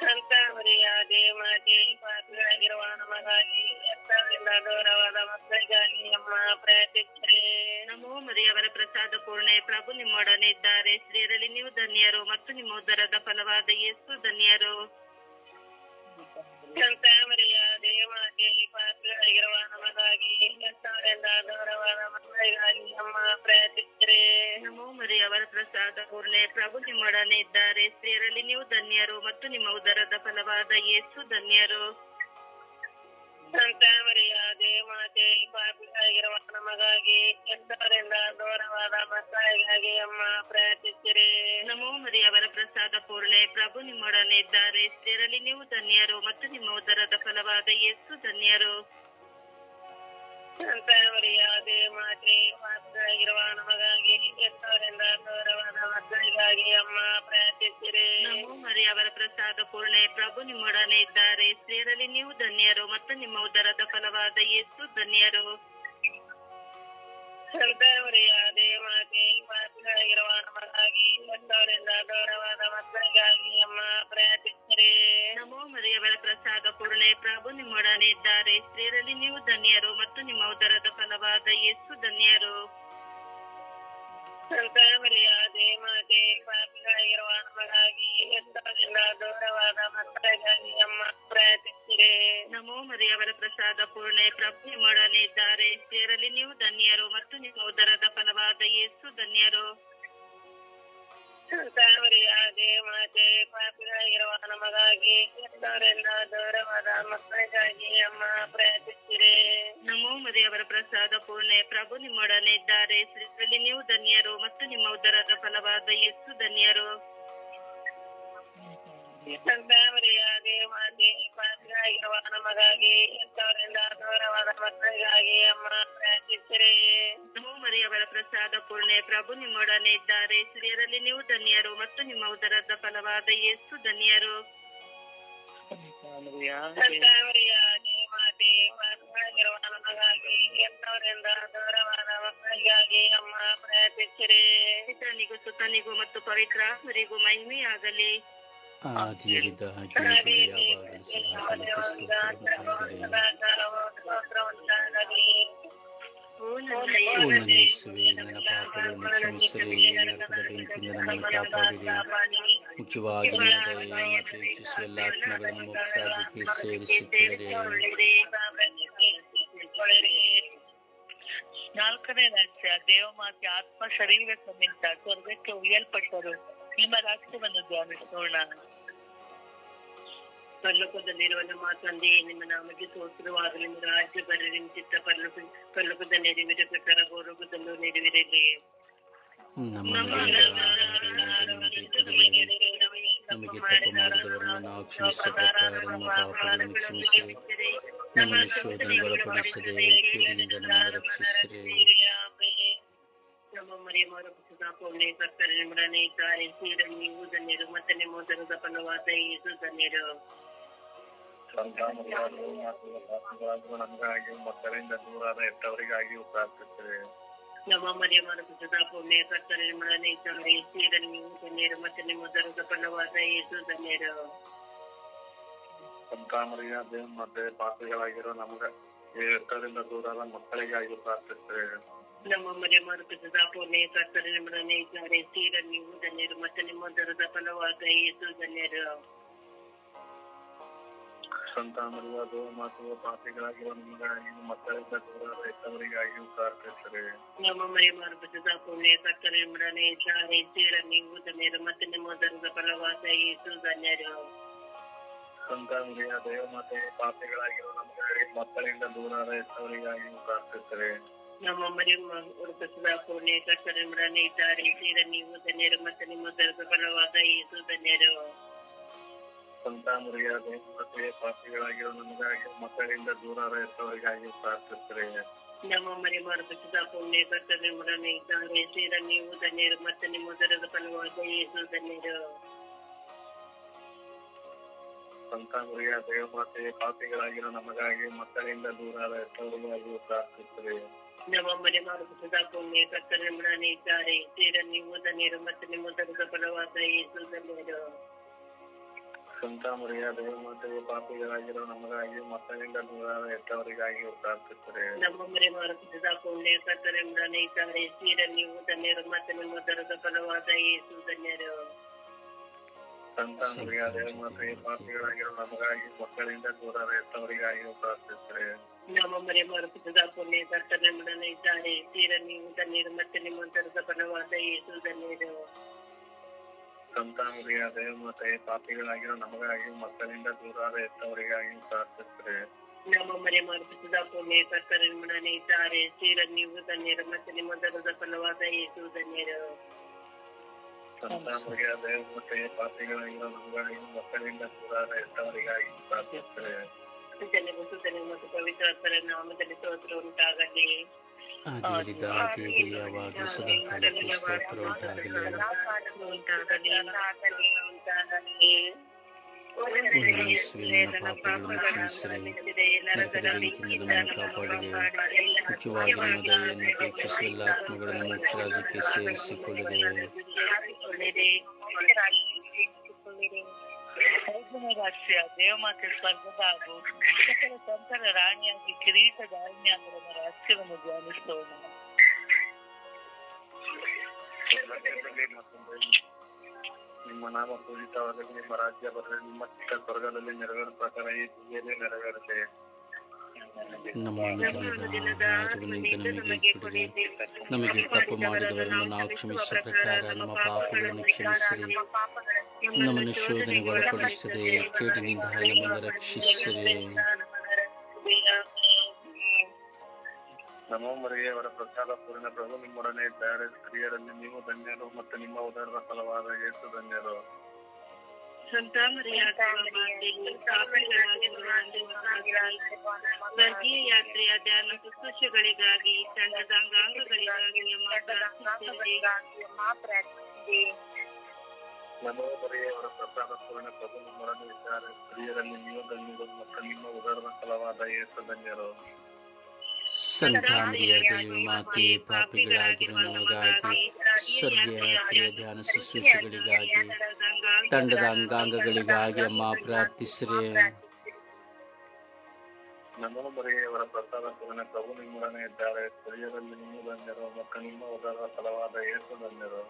ಸಂತ ಮರಿಯಾದೆ ಮಾತೆ ಪಾತ್ರರಾಗಿರುವ ನಮಗಾಗಿ ಮಕ್ಕಳಿಗಾಗಿ ನಮ್ಮ ನಮೋ ಮರಿಯವರ ಪ್ರಸಾದ ಪೂರ್ಣೆ. ಪ್ರಭು ನಿಮ್ಮೊಡನೆ ಇದ್ದಾರೆ ಸ್ತ್ರೀಯರಲ್ಲಿ ನೀವು ಧನ್ಯರು ಮತ್ತು ನಿಮ್ಮ ಉದರದ ಫಲವಾದ ಯೇಸು ಧನ್ಯರು. ಸಂತ ಮರಿಯಾದೆ ಮಾತೆ ಪಾತ್ರರಾಗಿರುವ ನಮಗಾಗಿ ಮಕ್ಕಳಿಗಾಗಿ ನಮ್ಮ ನಮೋ ಮರಿ ಅವರ ಪ್ರಸಾದ ಪೂರ್ಣೆ. ಪ್ರಭು ನಿಮ್ಮೊಡನೆ ಇದ್ದಾರೆ ಸ್ತ್ರೀಯರಲ್ಲಿ ನೀವು ಧನ್ಯರು ಮತ್ತು ನಿಮ್ಮ ಉದರದ ಫಲವಾದ ಯೇಸು ಧನ್ಯರು. ಸಂತ ಮರಿಯಾದೆ ಮಾತೆ ಪಾಪಿಯಾಗಿರುವ ನಮಗಾಗಿ ಎಂತವರಿಂದ ದೂರವಾದ ಮಕ್ಕಳಿಗಾಗಿ ಅಮ್ಮ ಪ್ರಯತ್ನಿಸಿರಿ ನಮೋ ಮರಿ ಅವರ ಪ್ರಸಾದ ಪೂರ್ಣೆ, ಪ್ರಭು ನಿಮ್ಮೊಡನೆ ಇದ್ದಾರೆ. ಸ್ತ್ರೀಯರಲ್ಲಿ ನೀವು ಧನ್ಯರು ಮತ್ತು ನಿಮ್ಮ ಉದರದ ಫಲವಾದ ಯೇಸು ಧನ್ಯರು. ಸಂತ ಮರಿಯಾದೆ ಮಾತೆ ಪಾಪಿಯಾಗಿರುವ ನಮಗಾಗಿ ಎಂತವರೆಲ್ಲ ಗೌರವದ ಮಕ್ಕಳಿಗಾಗಿ ಅಮ್ಮ ಪ್ರಾರ್ಥಿಸಿರಿ. ನಮೋ ಮರಿ ಅವರ ಪ್ರಸಾದ ಪೂರ್ಣೆ, ಪ್ರಭು ನಿಮ್ಮೊಡನೆ ಇದ್ದಾರೆ. ಸ್ತ್ರೀಯರಲ್ಲಿ ನೀವು ಧನ್ಯರು ಮತ್ತು ನಿಮ್ಮ ಉದರದ ಫಲವಾದ ಯೇಸು ಧನ್ಯರು. ಸಂತ ಮರಿಯಾದೆ ಮಾತೆ ಪಾಪಿಯಾಗಿರುವ ನಮಗಾಗಿ ಎಂತವರೆಲ್ಲ ಗೌರವಾದ ಮಕ್ಕಳಿಗಾಗಿ ಅಮ್ಮ, ಪ್ರಯತ್ನಿಸಿರಿ. ನಮೋ ಮರಿಯವರ ಪ್ರಸಾದ ಪೂರ್ಣೆ ಪ್ರಭು ನಿಮ್ಮೊಡನೆ ಇದ್ದಾರೆ. ಸ್ತ್ರೀಯರಲ್ಲಿ ನೀವು ಧನ್ಯರು ಮತ್ತು ನಿಮ್ಮ ಉದರದ ಫಲವಾದ ಯೇಸು ಧನ್ಯರು. ಸಂತ ಮರಿಯಾದೆ ಮಾತೆ ಪಾಪಿಯಾಗಿರುವ ನಮಗಾಗಿ ಎಂತವರೆಲ್ಲ ದೂರವಾದ ಮಕ್ಕಳಿಗಾಗಿ ಅಮ್ಮ ಪ್ರಯತ್ನಿಸಿದೆ ನಮೋ ಮರಿಯವರ ಪ್ರಸಾದ ಪೂರ್ಣೆ ಪ್ರಭು ಮಾಡಲಿದ್ದಾರೆ. ಸ್ತ್ರೀಯರಲ್ಲಿ ನೀವು ಧನ್ಯರು ಮತ್ತು ನಿಮ್ಮ ಉದರದ ಫಲವಾದ ಯೇಸು ಧನ್ಯರು. ಸಂತ ದೇವತೆ ಪಾಪಿಯಾಗಿರುವ ನಮಗಾಗಿ ಎಂತವರೆಲ್ಲ ದೂರವಾದ ಮಕ್ಕಳಿಗಾಗಿ ಅಮ್ಮ ಪ್ರಯತ್ನಿಸಿರಿ ನಮೋ ಮರಿಯವರ ಪ್ರಸಾದ ಪೂರ್ಣೆ ಪ್ರಭು ನಿಮ್ಮೊಡನೆ ಇದ್ದಾರೆ ಸ್ತ್ರೀಯರಲ್ಲಿ ನೀವು ಧನ್ಯರು ಮತ್ತು ನಿಮ್ಮ ಉದರದ ಫಲವಾದ ಯೇಸು ಧನ್ಯರು ಸಂತ ಮರಿಯಾದೆ ಮಾತೆ ಪಾಪಿಯಾಗಿರುವ ನಮಗಾಗಿ ಎಂತವರೆಲ್ಲ ದೂರವಾದ ಮಕ್ಕಳಿಗಾಗಿ ಅಮ್ಮ ನಮೋ ಮರಿಯವರ ಪ್ರಸಾದ ಪೂರ್ಣೆ ಪ್ರಭು ನಿಮ್ಮೊಡನೆ ಇದ್ದಾರೆ. ಸ್ತ್ರೀಯರಲ್ಲಿ ನೀವು ಧನ್ಯರು ಮತ್ತು ನಿಮ್ಮ ಉದರದ ಫಲವಾದ ಯೇಸು ಧನ್ಯರು. ಸಂತ ಮರಿಯಾದೆ ಮಾತೆ ಪಾಪಿಯಾಗಿರುವ ನಮಗಾಗಿ ಎಂತವರೆಲ್ಲ ದೂರವಾದ ಮಕ್ಕಳಿಗಾಗಿ ಅಮ್ಮ ಪ್ರಯತ್ನಿಸಿರಿ ಪಿತನಿಗೂ ಸುತನಿಗೂ ಮತ್ತು ಪವಿತ್ರಾತ್ಮರಿಗೂ ಮಹಿಮೆಯಾಗಲಿ. ಆದಿಯಲ್ಲಿದ್ದ ಹಾಗೆ ಯಾವಾಗಲೂ ಸದಾ ಓ ನನ್ನ ಓ ನನ್ನ ಯೇಸುವೆ ನನ್ನ ಪಾಪಗಳನ್ನು ಕ್ಷಮಿಸಿರಿ ನರಕದ ಬೆಂಕಿಯಿಂದ ನಮ್ಮನ್ನು ಕಾಪಾಡಿರಿ ಮುಖ್ಯವಾಗಿ ನಿಮ್ಮ ದಯೆಯ ಮತ್ತು ಹೆಚ್ಚಿಸುವ ಎಲ್ಲ ಆತ್ಮಗಳನ್ನು ಮೋಕ್ಷಾದಿಕ್ಕೆ ಸೇರಿಸುತ್ತಿರಿ ನಾಲ್ಕನೇ ರಹಸ್ಯ ದೇವಮಾತೆ ಆತ್ಮ ಶರೀರ ಸಮೇತ ಸ್ವರ್ಗಕ್ಕೆ ಒಯ್ಯಲ್ಪಟ್ಟರು ನಿಮ್ಮ ರಾಷ್ಟ್ರವನ್ನು ಧ್ಯಾನಿಸೋಣ ಪರಲೋಕದಲ್ಲಿರುವ ನಮ್ಮ ತಂದೆ ನಿಮ್ಮ ನಾಮಕ್ಕೆ ಸ್ತೋತ್ರವಾಗಲಿ ನಿಮ್ಮ ರಾಜ್ಯ ಬರಲಿ ನಿಮ್ಮ ಚಿತ್ತ ಪರಲೋಕ ಪರಲೋಕದ ನೆರವೇರ ಪ್ರಕಾರ ಭೂಲೋಕದಲ್ಲೂ ನೆರವೇರಲಿ ನಮ್ಮ ನಮಗೆ ತಪ್ಪು ಮಾಡಿದವರನ್ನು ನಾವು ಕ್ಷಮಿಸಿದ ಪ್ರಕಾರ ನಮ್ಮ ಪಾಪಗಳನ್ನು ಕ್ಷಮಿಸಿರಿ ನಮ್ಮನ್ನು ಶೋಧನೆಗೊಳಪಡಿಸದೆ ಕೀಡಿನಿಂದ ನಮ್ಮನ್ನು ರಕ್ಷಿಸಿರಿ ನಮ್ಮ ಮರಿಯಮ್ಮರ ಪುಸ್ತಕ ಪೌರ್ಣೆ ಕರ್ತರೆ ನಿಮ್ಮಡನೆ ಇದ್ದಾರೆ ಸೀರ ನೀವು ಧನ್ಯರು ಮತ್ತೆ ನಿಮ್ಮ ಉದರದ ಫಲವಾದ ಯೇಸು ಧನ್ಯರು ಸಂತಾನವಾದವು ಮತ್ತು ಪಾಪಗಳಾದವು ನಮಗಾಗಿ ಮಕ್ಕಳಿಂದ ದೂರಾದ ಎತ್ತವರಿಗಾಗಿಯೂ ಪ್ರಾರ್ಥಿಸಿರಿ ನಮ್ಮ ಮರಿಯಮ್ಮರ ಪುಸ್ತಕ ಪೌರ್ಣೆ ಕರ್ತರೆ ನಿಮ್ಮಡನೆ ಇದ್ದಾರೆ ಸೀರ ನೀವು ಧನ್ಯರು ಮತ್ತೆ ನಿಮ್ಮ ಉದರದ ಫಲವಾದ ಯೇಸು ಧನ್ಯರು ಸಂತಾಮರಿಯ ದೇವ ಮತ್ತೆ ಪಾಪಿಗಳಾಗಿರೋ ನಮಗ ಎತ್ತರಿಂದ ದೂರಾದ ಮಕ್ಕಳಿಗಾಗಿ ಪ್ರಾರ್ಥಿಸಿರಿ ನಮ್ಮ ಮರಿಯಮ್ಮರ ಪುಸ್ತಕ ಪೌರ್ಣೆ ಕರ್ತರೆ ನಿಮ್ಮಡನೆ ಇದ್ದಾರೆ. ಸೀರ ನೀವು ಧನ್ಯರು ಮತ್ತೆ ನಿಮ್ಮ ಉದರದ ಫಲವಾದ ಯೇಸು ಧನ್ಯರು. ಸಂತಾಮರಿಯ ದೇವ ಮತ್ತು ಪಾಪಿಗಳಾಗಿರೋ ನಮಗಾಗಿ ಮಕ್ಕಳಿಂದ ದೂರಾದ ಎತ್ತವರಿಗಾಗಿಯೂ ಪ್ರಾರ್ಥಿಸಿರಿ ನಮ್ಮ ಮರಿ ಮಾರ್ಗದ ಪುಣ್ಯ ಕರ್ತನೆ ಮಡನೆ ಇದ್ದಾರೆ. ತೀರ ನೀವು ಧನ್ಯರು ಮತ್ತೆ ನಿಮ್ಮ ಉದರದ ಫಲವಾದ ಯೇಸು ಧನ್ಯರು. ಸಂತಾಮರಿಯ ದೇವ ಮತ್ತು ಪಾಪಿಗಳಾಗಿರೋ ನಮಗಾಗಿ ಮಕ್ಕಳಿಂದ ದೂರಾದ ಎತ್ತವರಿಗಾಗಿಯೂ ಪ್ರಾರ್ಥಿಸಿರಿ ನಮ್ಮ ಮರಿ ಮಾರ್ಗದ ಪುಣ್ಯ ಕರ್ತನೆ ಮಡನೆ ಇದ್ದಾರೆ ತೀರ ನೀವು ಧನ್ಯರು ಮತ್ತೆ ನಿಮ್ಮ ಉದರದ ಫಲವಾದ ಯೇಸು ಧನ್ಯರು ಸಂತ ಮುರಿಯಾದ ಮತ್ತೆ ಪಾಪಿಗಳಾಗಿರೋ ನಮಗಾಗಿ ಮಕ್ಕಳಿಂದ ದೂರ ಇದ್ದವರಿಗಾಗಿ ಪ್ರಾರ್ಥಿಸ್ತಾರೆ ನಮ್ಮ ಮರಿ ಮಾರ್ಗದ ಪುಣ್ಯ ಕರ್ತನೆ ಮುಡನೆ ಇದ್ದಾರೆ ತೀರ ನೀವು ಧನ್ಯರು ಮತ್ತೆ ನಿಮ್ಮ ಉದರದ ಫಲವಾದ ಯೇಸು ಧನ್ಯರು ಸಂತ ಮುರಿಯ ದೇವಮಾತೆ ಪಾಪಿಗಳಾಗಿರೋ ನಮಗಾಗಿ ಮಕ್ಕಳಿಂದ ದೂರ ಇದ್ದವರಿಗಾಗಿ ಪ್ರಾರ್ಥಿಸ್ತಾರೆ ನಮ್ಮ ಮರಿ ಮಾರ್ಗದ ಪುಣ್ಯ ಕರ್ತನೆ ಇದ್ದಾರೆ. ತೀರ ನೀವು ನೀರು ಮತ್ತು ನಿಮ್ಮ ದರ್ಗ ಫಲವಾದ ಯೇಸು ಧನ್ಯರು ಸಂತ ಮುರಿಯ ದೇವಮಾತೆ ಪಾಪಿಗಳಾಗಿರೋ ನಮಗಾಗಿ ಮಕ್ಕಳಿಂದ ದೂರ ಎತ್ತವರಿಗಾಗಿ ಪ್ರಾರ್ಥಿಸ್ತಾರೆ ನಮ್ಮ ಮರಿ ಮಾರ್ಗದ ಪುಣ್ಯ ಕರ್ತನೆ ಇದ್ದಾರೆ. ತೀರ ನೀವು ಧನ್ಯರು ಮತ್ತು ನಿಮ್ಮ ದರ್ಗ ಫಲವಾದ ಯೇಸು ಧನ್ಯರು. ಮರೆ ಮಾರ್ಗದ ಪುಣ್ಯ ಕರ್ತನೆ ಮುಡನೆ ಇದ್ದಾರೆ ತೀರ ನೀವು ಧನ್ಯರು ಮತ್ತೆ ನಿಮ್ಮ ಉದರದ ಫಲವಾದ ಯೇಸು ಧನ್ಯರು ಸಂತ ಮುರಿಯ ದೇವಮಾತೆ ಪಾಪಿಗಳಾಗಿರೋ ನಮಗಾಗಿ ಮಕ್ಕಳಿಂದ ದೂರ ಇದ್ದವರಿಗಾಗಿ ಪ್ರಾರ್ಥಿಸ್ತಾರೆ ನಮ್ಮ ಮರೆ ಮಾರ್ಗದ ಪುಣ್ಯ ಕರ್ತನೆ ಮುಡನೆ ಇದ್ದಾರೆ ತೀರ ನೀವು ಧನ್ಯರು ಮತ್ತೆ ನಿಮ್ಮ ಉದರದ ಫಲವಾದ ಯೇಸು ಧನ್ಯರು ಸಂತ ಮುರಿಯ ದೇವಮಾತೆ ಪಾಪಿಗಳಾಗಿರೋ ನಮಗಾಗಿ ಮಕ್ಕಳಿಂದ ದೂರ ಇದ್ದವರಿಗಾಗಿ ಪ್ರಾರ್ಥಿಸ್ತಾರೆ ಸುತನಿಗೂ ಸುತನಿಗೂ ಮತ್ತು ಪವಿತ್ರಾತ್ಮರ ನಾಮದಲ್ಲಿ ಸ್ತೋತ್ರ ಉಂಟಾಗಲಿ ಆದಿಯಲ್ಲಿದ್ದ ಹಾಗೆ ಈಗ ಯಾವಾಗ ಸದಾ ಕಾಲಕ್ಕೂ ಸ್ತೋತ್ರ ಉಂಟಾಗಲಿ ಉಂಟಾಗಲಿ ಯೇಸುವಿನ ನನ್ನ ಪಾಪಗಳನ್ನು ಕ್ಷಮಿಸಿರಿ ನರಕದ ಬೆಂಕಿಯಿಂದ ನಮ್ಮನ್ನು ಕಾಪಾಡಿರಿ ಮುಖ್ಯವಾಗಿ ನಿಮ್ಮ ದಯೆಯನ್ನು ಅಪೇಕ್ಷಿಸಿ ಎಲ್ಲ ಆತ್ಮಗಳನ್ನು ಮೋಕ್ಷ ರಾಜ್ಯಕ್ಕೆ ಸೇರಿಸಿಕೊಳ್ಳಿರಿ ಐದನೇ ರಹಸ್ಯ ದೇವಮಾತೆ ಸ್ವರ್ಗದ ಹಾಗೂ ಸಕಲ ಸಂತರ ರಾಣಿಯಾಗಿ ಕಿರೀಟದ ರಾಣಿಯಾಗಿರುವ ರಹಸ್ಯವನ್ನು ಧ್ಯಾನಿಸೋಣ ನಿಮ್ಮ ನಾಮ ಪೂಜಿತವಾಗಲಿ ನಿಮ್ಮ ರಾಜ್ಯ ಬರಲಿ, ನಿಮ್ಮ ಚಿಕ್ಕ ಸ್ವರ್ಗದಲ್ಲಿ ನೆರವೇರ ಪ್ರಕಾರ ಈ ಭೂಮಿಯಲ್ಲಿ ನೆರವೇರಲಿ ನಮಗೆ ನಮಗೆ ತಪ್ಪು ಮಾಡಿದವರನ್ನು ನಾವು ಕ್ಷಮಿಸಿದ ಪ್ರಕಾರ ನಮ್ಮ ಪಾಪಗಳನ್ನು ಕ್ಷಮಿಸಿರಿ. ನಮ್ಮನ್ನು ಶೋಧನೆಗೆ ಒಳಪಡಿಸದೆ ಕೇಟಿನಿಂದ ನಮ್ಮನ್ನು ರಕ್ಷಿಸಿರಿ. ನಮೋ ಮರಿಗೆ ಅವರ ಪ್ರಸಾದ ಪೂರ್ಣ. ಪ್ರಭು ನಿಮ್ಮೊಡನೆ ಇದ್ದಾರೆ. ಸ್ತ್ರೀಯರಲ್ಲಿ ನೀವು ಧನ್ಯರು ಮತ್ತು ನಿಮ್ಮ ಉದರದ ಫಲವಾದ ಯೇಸು ಧನ್ಯರು. ಸಂತ ಮರಿಯಾದ ವರ್ಗೀಯ ಯಾತ್ರೆಯ ಧ್ಯಾನ ಶುಶ್ರೂಷೆಗಳಿಗಾಗಿ ತಂಡದ ಅಂಗಾಂಗಗಳಿಗಾಗಿ ಪ್ರಾರ್ಥಿಸಿರಿ ನಮೋ ಮರಿಗೆ ಅವರ ಪ್ರಸಾದ ಪೂರ್ಣ. ಪ್ರಭು ನಿಮ್ಮೊಡನೆ ಇದ್ದಾರೆ. ಸ್ತ್ರೀಯರಲ್ಲಿ ನೀವು ಧನ್ಯರು ಮತ್ತು ನಿಮ್ಮ ಉದರದ ಫಲವಾದ ಯೇಸು ಧನ್ಯರು. ಸಂತಾನೀಯ ದೇವಿ ಮಾತೆ ಪಾಪಿಗಳಾಗಿರುವ ನಮಗಾಗಿ ಕ್ರಿಯೆ ಧ್ಯಾನ ಶುಶ್ರೂಷೆಗಳಿಗಾಗಿ ತಂಡದ ಅಂಗಾಂಗಗಳಿಗಾಗಿ ಅಮ್ಮ ಪ್ರಾರ್ಥಿಸ್ರೆ. ನಮೋ ಬರೆಯವರ ಪ್ರಸಾದ ಪೂರ್ಣ ಪ್ರಭು ನಿಮ್ಮೊಡನೆ ಇದ್ದಾರೆ. ಸ್ತ್ರೀಯರಲ್ಲಿ ನೀವು ಧನ್ಯರು ಮತ್ತು ನಿಮ್ಮ ಉದರದ ಫಲವಾದ ಯೇಸು ಧನ್ಯರು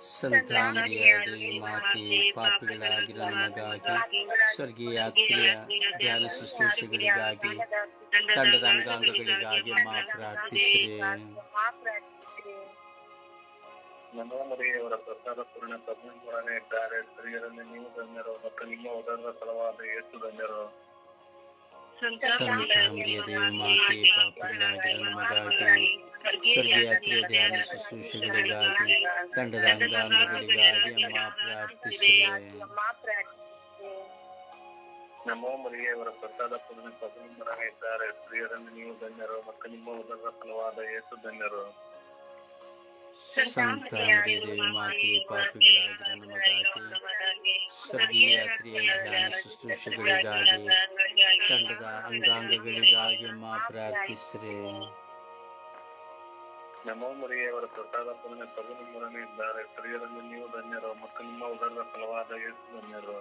ಸಂತಾನೀಯ ಮಾತಿ ಪಾಪಿಗಳಾಗಿರುವ ನಮಗಾಗಿ ಸ್ವರ್ಗೀಯ ಧ್ಯಾನ ಶುಶ್ರೂಷೆಗಳಿಗಾಗಿ, ತಂಡದ ಅಂಗಾಂಗಗಳಿಗಾಗಿ ಮಾತ್ರ ಪ್ರಾರ್ಥಿಸಿರಿ. ನಮೋ ಮರಿಗೆ ಅವರ ಪ್ರಸಾದ ಪೂರ್ಣ ಪ್ರಭು ನಿಮ್ಮೊಡನೆ ಇದ್ದಾರೆ ಸ್ತ್ರೀಯರಲ್ಲಿ ನೀವು ಧನ್ಯರು ಮತ್ತು ನಿಮ್ಮ ಉದರದ ಫಲವಾದ ಯೇಸು ಧನ್ಯರು. ಸಂತಾನೀಯ ದೇವಿ ಮಾತೆ ಪಾಪಿಗಳಾಗಿರುವ ನಮಗಾಗಿ ಸ್ವರ್ಗೀಯ ಕ್ರಿಯೆ ಧ್ಯಾನ ಶುಶ್ರೂಷೆಗಳಿಗಾಗಿ ತಂಡದ ಅಂಗಾಂಗಗಳಿಗಾಗಿ ಅಮ್ಮ ಪ್ರಾರ್ಥಿಸಿರಿ ನಮೋ ಮರಿಗೆ ಅವರ ಪ್ರಸಾದ ಪೂರ್ಣ ಪ್ರಭು ನಿಮ್ಮೊಡನೆ ಇದ್ದಾರೆ ಸ್ತ್ರೀಯರಲ್ಲಿ ನೀವು ಧನ್ಯರು ಮತ್ತು ನಿಮ್ಮ ಉದರದ ಫಲವಾದ ಯೇಸು ಧನ್ಯರು ಸಂತಾನೀಯ ದೇವಿ ಮಾತೆ ಪಾಪಿಗಳಾಗಿರುವ ನಮಗಾಗಿ ಸ್ವರ್ಗೀಯ ಕ್ರಿಯೆ ಧ್ಯಾನ ಶುಶ್ರೂಷೆಗಳಿಗಾಗಿ ತಂಡದ ಅಂಗಾಂಗಗಳಿಗಾಗಿ ಮಾ ಪ್ರಾರ್ಥಿಸ್ರಿ. ನಮೋ ಅವರ ಪ್ರಸಾದ ಪೂರ್ಣ ಪ್ರಭು ನಿಮ್ಮೊಡನೆ ಇದ್ದಾರೆ. ಸ್ತ್ರೀಯರಲ್ಲಿ ನೀವು ಧನ್ಯರು ಮತ್ತು ನಿಮ್ಮ ಉದರದ ಫಲವಾದ ಯೇಸು ಧನ್ಯರು.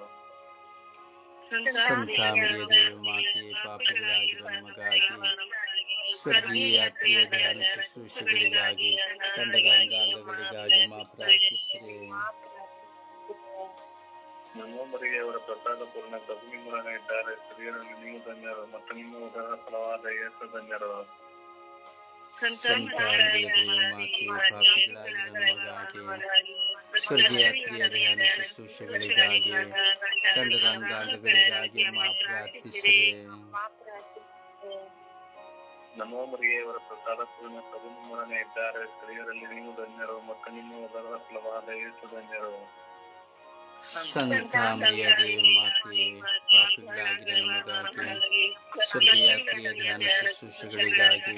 ಸಂತಾನೀಯ ದೇವ ಮಾತೆ ಪಾಪಿಗಳಾಗಿರುವ ನಮಗಾಗಿ ಸ್ವರ್ಗೀಯ ಕ್ರಿಯೆ ಧ್ಯಾನ ಶುಶ್ರೂಷೆಗಳಿಗಾಗಿ ತಂಡದ ಅಂಗಾಂಗಗಳಿಗಾಗಿ ಮಾ ಪ್ರಾರ್ಥಿಸಿರಿ. ನಮೋ ಮರಿಗೆ ಅವರ ಪ್ರಸಾದ ಪೂರ್ಣ ಪ್ರಭು ನಿಮ್ಮೊಡನೆ ಇದ್ದಾರೆ ಸ್ತ್ರೀಯರಲ್ಲಿ ನೀವು ಧನ್ಯರು ಮತ್ತು ನಿಮ್ಮ ಉದರದ ಫಲವಾದ ಯೇಸು ಧನ್ಯರು ಸಂತಾನೀಯ ದೇವಿ ಮಾತೆ ಪಾಪಿಗಳಾಗಿರುವ ನಮಗಾಗಿ ಸ್ವರ್ಗೀಯ ಕ್ರಿಯೆ ಧ್ಯಾನ ಶುಶ್ರೂಷೆಗಳಿಗಾಗಿ ತಂಡದ ಅಂಗಾಂಗಗಳಿಗಾಗಿ ಅಮ್ಮ ಪ್ರಾರ್ಥಿಸಿರಿ ನಮೋ ಮರಿಗೆ ಅವರ ಪ್ರಸಾದ ಪೂರ್ಣ ಪ್ರಭು ನಿಮ್ಮೊಡನೆ ಇದ್ದಾರೆ ಸ್ತ್ರೀಯರಲ್ಲಿ ನೀವು ಧನ್ಯರು ಮತ್ತು ನಿಮ್ಮ ಉದರದ ಫಲವಾದ ಯೇಸು ಧನ್ಯರು ಸಂತ ಮರಿಯದೇ ಮಾತೆ ಪಾಪಿಗಳಾಗಿರೋ ನಮಗಾಗಿ ಸ್ವರ್ಗೀಯ ಕ್ರಿಯೆ ಧ್ಯಾನ ಶುಶ್ರೂಷೆಗಳಿಗಾಗಿ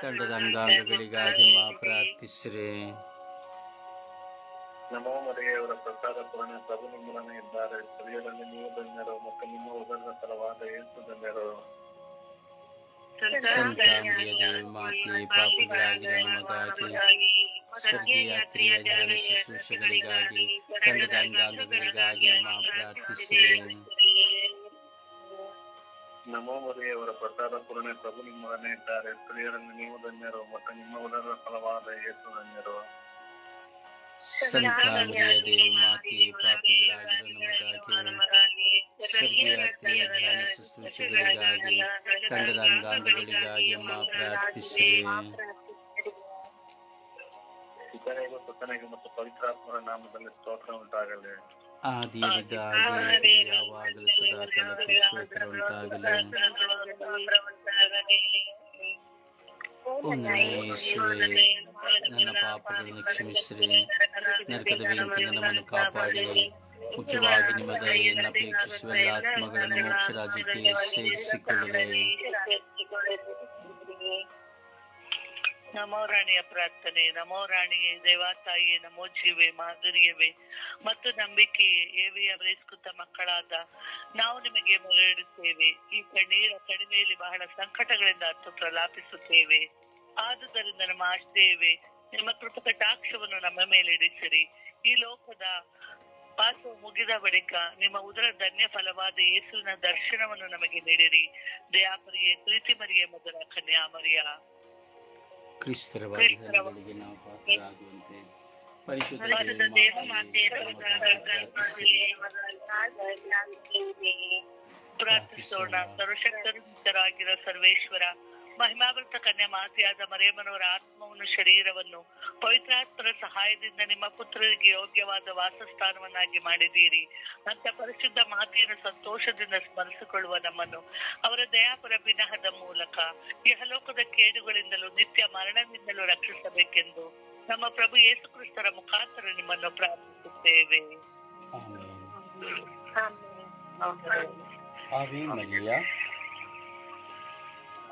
ತಂಡದ ಅಂಗಾಂಗಗಳಿಗಾಗಿ ಮಾ ಪ್ರಾರ್ಥಿಸಿರೆ ನಮೋ ಮರಿಯವರ ಪ್ರಸಾದ ಪೂರ್ಣ ಪ್ರಭು ನಿಮ್ಮೊಡನೆ ಇದ್ದಾರೆ ಸ್ತ್ರೀಯರಲ್ಲಿ ನೀವು ಧನ್ಯರು ಮತ್ತು ನಿಮ್ಮ ಉದರದ ಫಲವಾದ ಯೇಸು ಧನ್ಯರು ಸಂತ ಮರಿಯದೇ ಮಾತೆ ಪಾಪಿಗಳಾಗಿರೋ ನಮಗಾಗಿ ಸ್ವರ್ಗೀಯ ಕ್ರಿಯೆ ಧ್ಯಾನ ಶುಶ್ರೂಷೆಗಳಿಗಾಗಿ ತಂಡದ ಅಂಗಾಂಗಗಳಿಗಾಗಿ ಮಾ ಪ್ರಾರ್ಥಿಸಿರೆ ನಮೋ ಮರಿಯವರ ಪ್ರಸಾದ ಪೂರ್ಣೆ ಪ್ರಭು ನಿಮ್ಮೊಡನೆ ಇದ್ದಾರೆ. ಸ್ತ್ರೀಯರನ್ನು ನೀವು ಧನ್ಯರು ಮತ್ತು ನಿಮ್ಮ ಉದರದ ಫಲವಾದ ಯೇಸು ಧನ್ಯರು. ಸಂತ ಮರಿಯದೇ ಮಾತೆ ಪಾಪಿಗಳಾಗಿರೋ ನಮಗಾಗಿ ಧ್ಯಾನ ಶುಶ್ರೂಷೆಗಳಿಗಾಗಿ ತಂಡದ ಅಂಗಾಂಗಗಳಿಗಾಗಿ ಮಾ ಪ್ರಾರ್ಥಿಸಿರೆ ಪಿತನಿಗೂ ಸುತನಿಗೂ ಮತ್ತು ಪವಿತ್ರಾತ್ಮರ ನಾಮದಲ್ಲಿ ಸ್ತೋತ್ರ ಉಂಟಾಗಲಿ ಆದಿಯಲ್ಲಿದ್ದ ಹಾಗೆ ಯಾವಾಗಲೂ ಸದಾ ಕಾಲಕ್ಕೂ ಸ್ತೋತ್ರ ಉಂಟಾಗಲಿ ಓ ನನ್ನ ಯೇಸುವೆ ನನ್ನ ಪಾಪಗಳನ್ನು ಕ್ಷಮಿಸಿರಿ ನರಕದ ಬೆಂಕಿಯಿಂದ ನಮ್ಮನ್ನು ಕಾಪಾಡಿರಿ ಮುಖ್ಯವಾಗಿ ನಿಮ್ಮ ದಯೆಯನ್ನು ಅಪೇಕ್ಷಿಸುವ ಎಲ್ಲ ಆತ್ಮಗಳನ್ನು ಮೋಕ್ಷ ರಾಜ್ಯಕ್ಕೆ ಸೇರಿಸಿಕೊಳ್ಳಿರಿ ನಮೋ ರಾಣಿಯ ಪ್ರಾರ್ಥನೆ, ನಮೋ ರಾಣಿಯೇ ದೇವಾತಾಯಿಯೇ ನಮೋ ಜೀವೆ ಮಾಧುರ್ಯವೇ ಮತ್ತು ನಂಬಿಕೆಯೇ ಏವಿಯ ವಯಸ್ಕೃತ ಮಕ್ಕಳಾದ, ನಾವು ನಿಮಗೆ ಮೊರೆಯಿಡುತ್ತೇವೆ ಈ ಕಣ್ಣೀರ ಕಡಿಮೆಯಲ್ಲಿ ಬಹಳ ಸಂಕಟಗಳಿಂದ ಹತ್ತು ಪ್ರಲಾಪಿಸುತ್ತೇವೆ. ಆದುದರಿಂದ ನಮ್ಮ ಆಶ್ರಯವೇ, ನಿಮ್ಮ ಕೃಪ ಕಟಾಕ್ಷವನ್ನು ನಮ್ಮ ಮೇಲೆ ಇಡಿಸಿರಿ ಈ ಲೋಕದ ಪಾಸು ಮುಗಿದ ಬಳಿಕ ನಿಮ್ಮ ಉದರ ಧನ್ಯ ಫಲವಾದ ಯೇಸುವಿನ ದರ್ಶನವನ್ನು ನಮಗೆ ನೀಡಿರಿ. ದಯಾಪರಿಗೆ ಪ್ರೀತಿ ಮರಿಯ ಮೊದಲ ಕನ್ಯಾಮರಿಯ. ಕ್ರಿಸ್ತರ ವಾಗ್ದಾನಗಳಿಗೆ ನಾವು ಪಾತ್ರರಾಗುವಂತೆ ಪರಿಶುದ್ಧ. ಪ್ರಾರ್ಥಿಸೋಣ ಸರ್ವಶಕ್ತರು ಸರ್ವೇಶ್ವರ ಮಹಿಮಾವೃತ ಕನ್ಯಾ ಮಾತೆಯಾದ ಮರೇಮನವರ ಆತ್ಮವನ್ನು ಶರೀರವನ್ನು ಪವಿತ್ರಾತ್ಮರ ಸಹಾಯದಿಂದ ನಿಮ್ಮ ಪುತ್ರರಿಗೆ ಯೋಗ್ಯವಾದ ವಾಸಸ್ಥಾನವನ್ನಾಗಿ ಮಾಡಿದ್ದೀರಿ. ಅಂತ ಪರಿಶುದ್ಧ ಮಾತೆಯನ್ನು ಸಂತೋಷದಿಂದ ಸ್ಮರಿಸಿಕೊಳ್ಳುವ ನಮ್ಮನ್ನು ಅವರ ದಯಾಪರ ವಿನಹದ ಮೂಲಕ ಯಹಲೋಕದ ಕೇಡುಗಳಿಂದಲೂ ನಿತ್ಯ ಮರಣದಿಂದಲೂ ರಕ್ಷಿಸಬೇಕೆಂದು ನಮ್ಮ ಪ್ರಭು ಯೇಸು ಕ್ರಿಸ್ತರ ಮುಖಾಂತರ ನಿಮ್ಮನ್ನು ಪ್ರಾರ್ಥಿಸುತ್ತೇವೆ. ಆಮೆನ್.